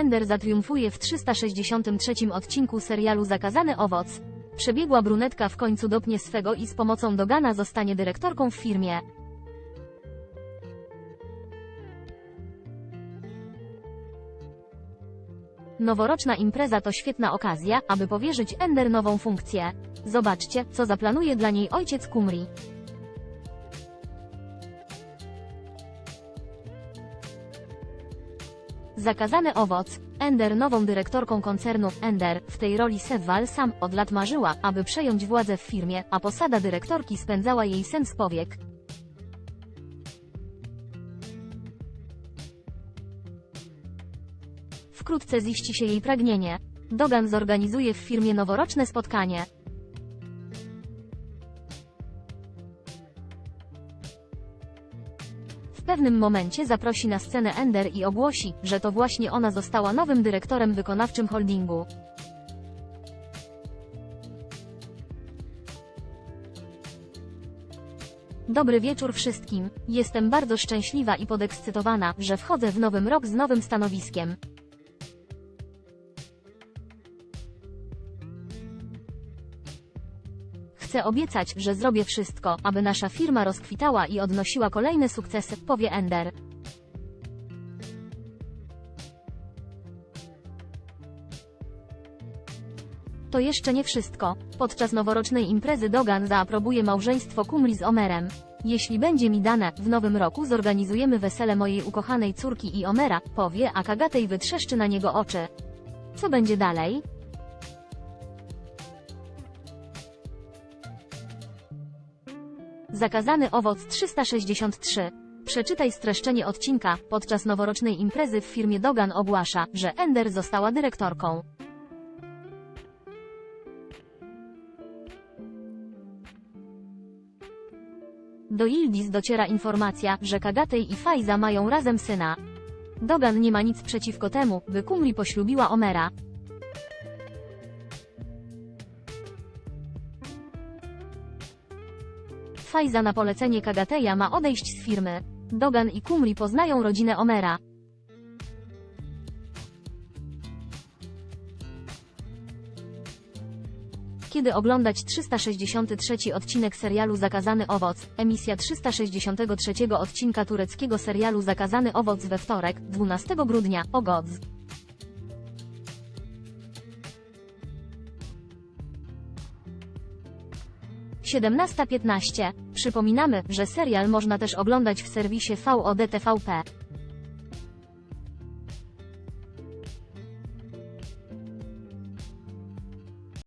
Ender zatriumfuje w 363 odcinku serialu Zakazany Owoc. Przebiegła brunetka w końcu dopnie swego i z pomocą Dogana zostanie dyrektorką w firmie. Noworoczna impreza to świetna okazja, aby powierzyć Ender nową funkcję. Zobaczcie, co zaplanuje dla niej ojciec Kumri. Zakazany owoc. Ender nową dyrektorką koncernu Ender, w tej roli Sewal sam od lat marzyła, aby przejąć władzę w firmie, a posada dyrektorki spędzała jej sen z powiek. Wkrótce ziści się jej pragnienie. Dogan zorganizuje w firmie noworoczne spotkanie. Pewnym momencie zaprosi na scenę Ender i ogłosi, że to właśnie ona została nowym dyrektorem wykonawczym holdingu. Dobry wieczór wszystkim. Jestem bardzo szczęśliwa i podekscytowana, że wchodzę w nowym rok z nowym stanowiskiem. Chcę obiecać, że zrobię wszystko, aby nasza firma rozkwitała i odnosiła kolejne sukcesy, powie Ender. To jeszcze nie wszystko. Podczas noworocznej imprezy Dogan zaaprobuje małżeństwo Kumri z Omerem. Jeśli będzie mi dane, w nowym roku zorganizujemy wesele mojej ukochanej córki i Omera, powie, a Kagatej wytrzeszczy na niego oczy. Co będzie dalej? Zakazany owoc 363. Przeczytaj streszczenie odcinka. Podczas noworocznej imprezy w firmie Dogan ogłasza, że Ender została dyrektorką. Do Yildiz dociera informacja, że Kagatej i Faiza mają razem syna. Dogan nie ma nic przeciwko temu, by Kumri poślubiła Omera. Faiza na polecenie Kagateja ma odejść z firmy. Dogan i Kumri poznają rodzinę Omera. Kiedy oglądać 363 odcinek serialu Zakazany Owoc, emisja 363 odcinka tureckiego serialu Zakazany Owoc we wtorek, 12 grudnia, o godz. 17.15. Przypominamy, że serial można też oglądać w serwisie VOD TVP.